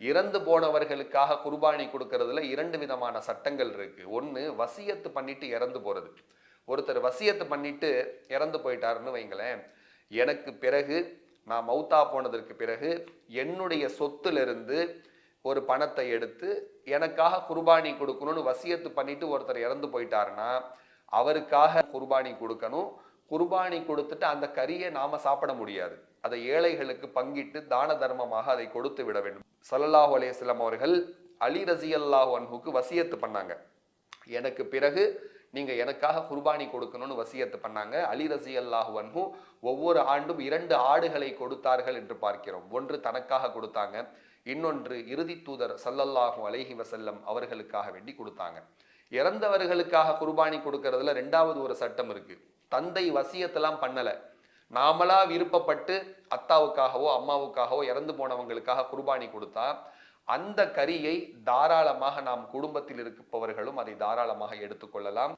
இறந்து போனவர்களுக்காக குர்பானி கொடுக்கறதுல இரண்டு விதமான சட்டங்கள் இருக்கு. ஒன்று வசியத்து பண்ணிட்டு இறந்து போறது. ஒருத்தர் வசியத்து பண்ணிட்டு இறந்து போயிட்டாருன்னு வைங்களேன் எனக்கு பிறகு நான் மௌத்தா போனதற்கு பிறகு என்னுடைய சொத்திலிருந்து ஒரு பணத்தை எடுத்து எனக்காக குர்பானி கொடுக்கணும்னு வசியத்து பண்ணிட்டு ஒருத்தர் இறந்து போயிட்டாருன்னா அவருக்காக குர்பானி கொடுக்கணும் குர்பானி கொடுத்துட்டு அந்த கறியை நாம சாப்பிட முடியாது. அதை ஏழைகளுக்கு பங்கிட்டு தான தர்மமாக அதை கொடுத்து விட வேண்டும். ஸல்லல்லாஹு அலையம் அவர்கள் அலி ரஸியல்லாஹு அன்ஹுக்கு வசியத்து பண்ணாங்க. எனக்கு பிறகு நீங்க எனக்காக குர்பானி கொடுக்கணும்னு வசியத்து பண்ணாங்க. அலி ரசி அல்லாஹு அன்ஹு ஒவ்வொரு ஆண்டும் இரண்டு ஆடுகளை கொடுத்தார்கள் என்று பார்க்கிறோம். ஒன்று தனக்காக கொடுத்தாங்க. இன்னொன்று இறுதி தூதர் சல்லல்லாஹு அலைஹி வசல்லம் அவர்களுக்காக வேண்டி கொடுத்தாங்க. இறந்தவர்களுக்காக குர்பானி கொடுக்கறதுல ரெண்டாவது ஒரு சட்டம் இருக்கு. தந்தை வசியத்தெல்லாம் பண்ணல. நாமளா விருப்பப்பட்டு அத்தாவுக்காகவோ அம்மாவுக்காகவோ இறந்து போனவங்களுக்காக குர்பானி கொடுத்தா அந்த கரியை தாராளமாக நாம் குடும்பத்தில் இருப்பவர்களும் அதை தாராளமாக எடுத்துக்கொள்ளலாம்